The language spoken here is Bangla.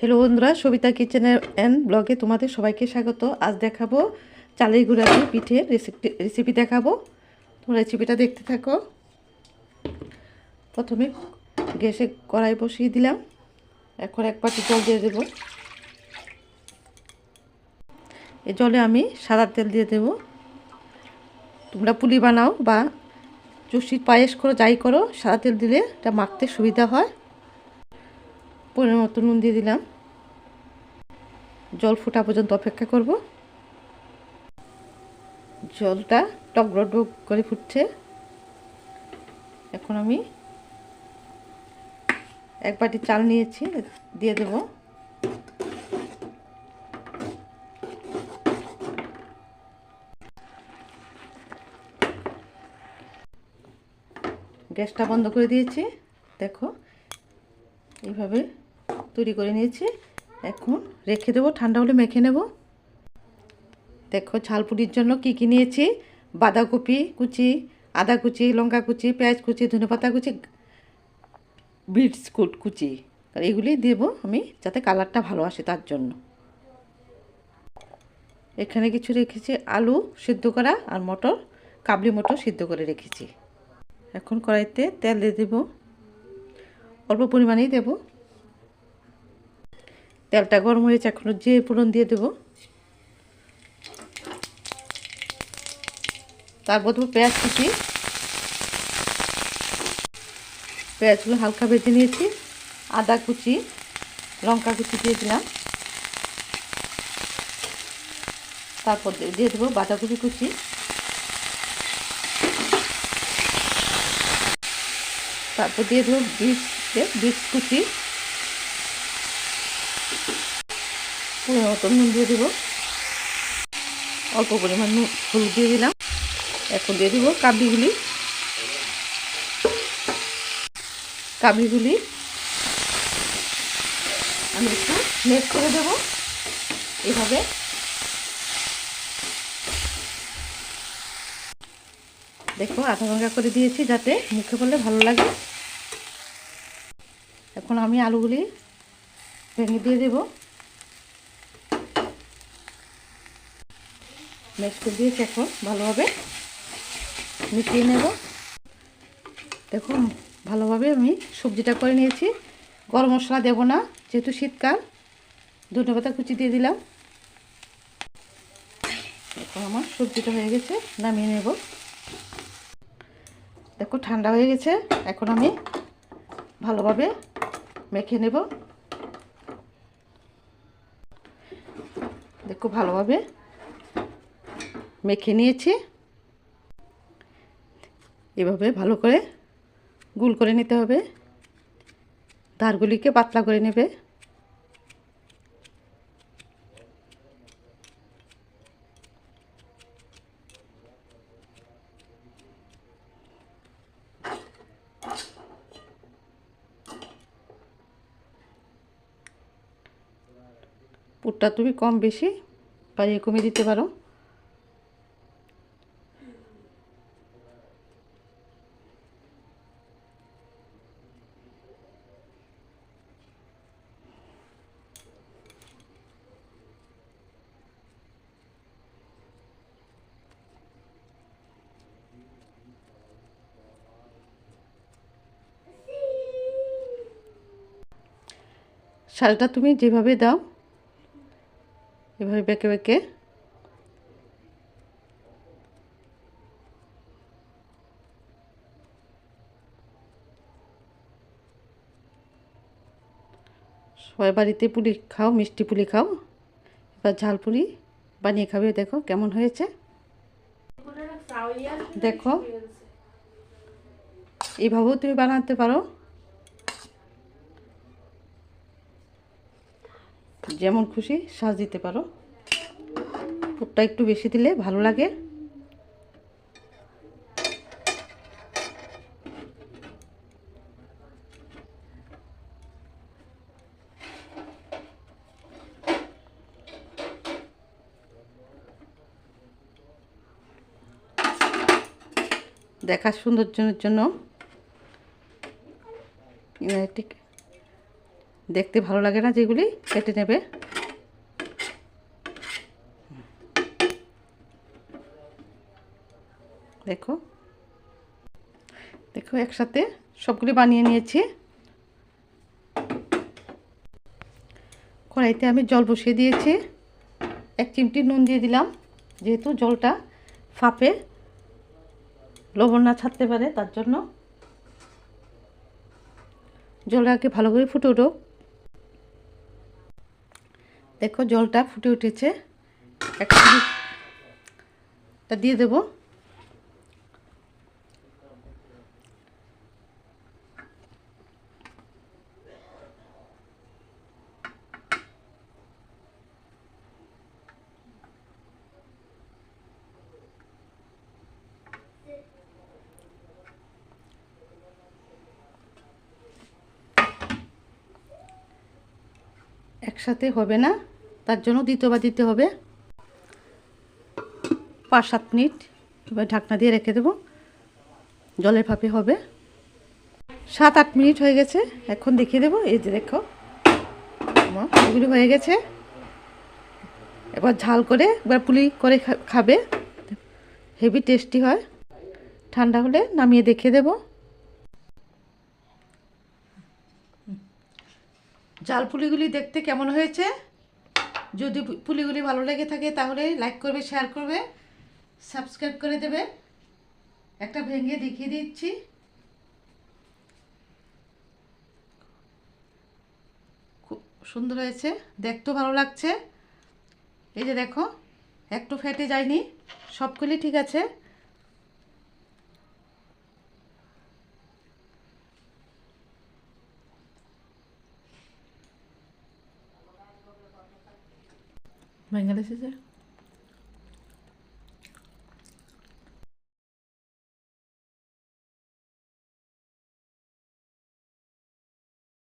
হ্যালো বন্ধুরা, সবিতা কিচেন অ্যান্ড ব্লগে তোমাদের সবাইকে স্বাগত। আজ দেখাবো চালের গুঁড়া দিয়ে পিঠের রেসিপি রেসিপি দেখাবো। তোমরা রেসিপিটা দেখতে থাকো। প্রথমে গ্যাসে কড়াই বসিয়ে দিলাম। এখন এক বাটি জল দিয়ে দেবো। এই জলে আমি সাদা তেল দিয়ে দেবো। তোমরা পুলি বানাও বা চুষির পায়েস করো, যাই করো, সাদা তেল দিলে এটা মাখতে সুবিধা হয়। পরিমাণ মতো নুন দিয়ে দিলাম। জল ফোটা পর্যন্ত অপেক্ষা করব। জলটা টক টক করে ফুটছে। এখন আমি এক বাটি চাল নিয়েছি, দিয়ে দেব। গ্যাসটা বন্ধ করে দিয়েছি। দেখো, এইভাবে তৈরি করে নিয়েছি। এখন রেখে দেবো, ঠান্ডা হলে মেখে নেব। দেখো, ঝালপুরির জন্য কি কী নিয়েছি? বাঁধাকপি কুচি, আদা কুচি, লঙ্কা কুচি, পেঁয়াজ কুচি, ধনেপাতা কুচি, বিটস কুচি। এগুলি দেব আমি যাতে কালারটা ভালো আসে তার জন্য। এখানে কিছু রেখেছি, আলু সিদ্ধ করা আর মটর, কাবলি মটর সিদ্ধ করে রেখেছি। এখন কড়াইতে তেল দিয়ে দেব। অল্প পরিমাণেই দেব। তেলটা গরম হয়েছে এখন যে পুরন দিয়ে দেব। তারপর দেবো পেঁয়াজ কুচি। পেঁয়াজগুলো হালকা ভেজে নিয়েছি, আদা কুচি, লঙ্কা কুচি দিয়ে দিলাম তারপর দিয়ে দেবো বাঁধাকপি কুচি। তারপর দিয়ে দেবো বিট বিট কুচি। পরিমাণ মতো নুন দিয়ে দেবো। অল্প পরিমাণ নুন, হলুদ দিয়ে দিলাম। এখন দিয়ে দেবো কাবলিগুলি কাবলিগুলি আমি একটু মিক্স করে দেবো। এভাবে। দেখো, আধা ভাঙা করে দিয়েছি যাতে মুখে পড়লে ভালো লাগে। এখন আমি আলুগুলি ভেঙে দিয়ে দেবো। মিক্স করে দিয়েছি এখন, ভালোভাবে। মিশিয়ে নেব। দেখো, ভালোভাবে আমি সবজিটা করে নিয়েছি। গরম মশলা দেবো না, যেহেতু শীতকাল। ধনে পাতা কুচি দিয়ে দিলাম। এখন আমার সবজিটা হয়ে গেছে, নামিয়ে নেব। দেখো, ঠান্ডা হয়ে গেছে। এখন আমি ভালোভাবে মেখে নেব। দেখো, ভালোভাবে মেখে নিয়েছি। এভাবে ভালো করে গুল করে নিতে হবে। ধারগুলিকে পাতলা করে নেবে। পুরটা তুমি কম বেশি বাড়িয়ে কমিয়ে দিতে পারো। শালটা তুমি যেভাবে দাও, এভাবে বেঁকে বেঁকে। সবাই বাড়িতে পুলি খাও, মিষ্টি পুলি খাও। এবার ঝাল পুলি বানিয়ে খাবে, দেখো কেমন হয়েছে। দেখো, এইভাবেও তুমি বানাতে পারো। যেমন খুশি সাজ দিতে পারো। পুরটা একটু বেশি দিলে ভালো লাগে। দেখার সৌন্দর্যের জন্য। ঠিক দেখতে ভালো লাগে না যেগুলি, কেটে নেবে। দেখো। দেখো, একসাথে সবগুলি বানিয়ে নিয়েছি। কড়াইতে আমি জল বসিয়ে দিয়েছি। এক চিমটি নুন দিয়ে দিলাম, যেহেতু জলটা ফাঁপে। লবণ না ছাড়তে পারে, তার জন্য। জলটাকে ভালো করে ফুটে উঠুক। দেখো জলটা ফুটে উঠেছে। একটা দিয়ে দেবো। একসাথে হবে না, তার জন্য দ্বিতীয়বার দিতে হবে। পাঁচ সাত মিনিট এবার ঢাকনা দিয়ে রেখে দেবো। জলের ভাপে হবে। সাত আট মিনিট হয়ে গেছে, এখন দেখিয়ে দেবো। এই যে দেখো এগুলি হয়ে গেছে। এবার ঝাল করে, এবার পুলি করে খাবে। হেভি টেস্টি হয়। ঠান্ডা হলে নামিয়ে দেখিয়ে দেবো। জাল পুলিগুলি দেখতে কেমন হয়েছে? যদি পুলিগুলি ভালো লেগে থাকে তাহলে লাইক করবে শেয়ার করবে সাবস্ক্রাইব করে দেবে। একটা ভেঙে দেখিয়ে দিচ্ছি। খুব সুন্দর হয়েছে, দেখতেও ভালো লাগছে। এই যে দেখো, একটু ফেটে যায়নি, সবগুলি ঠিক আছে। বাংলাদেশে যে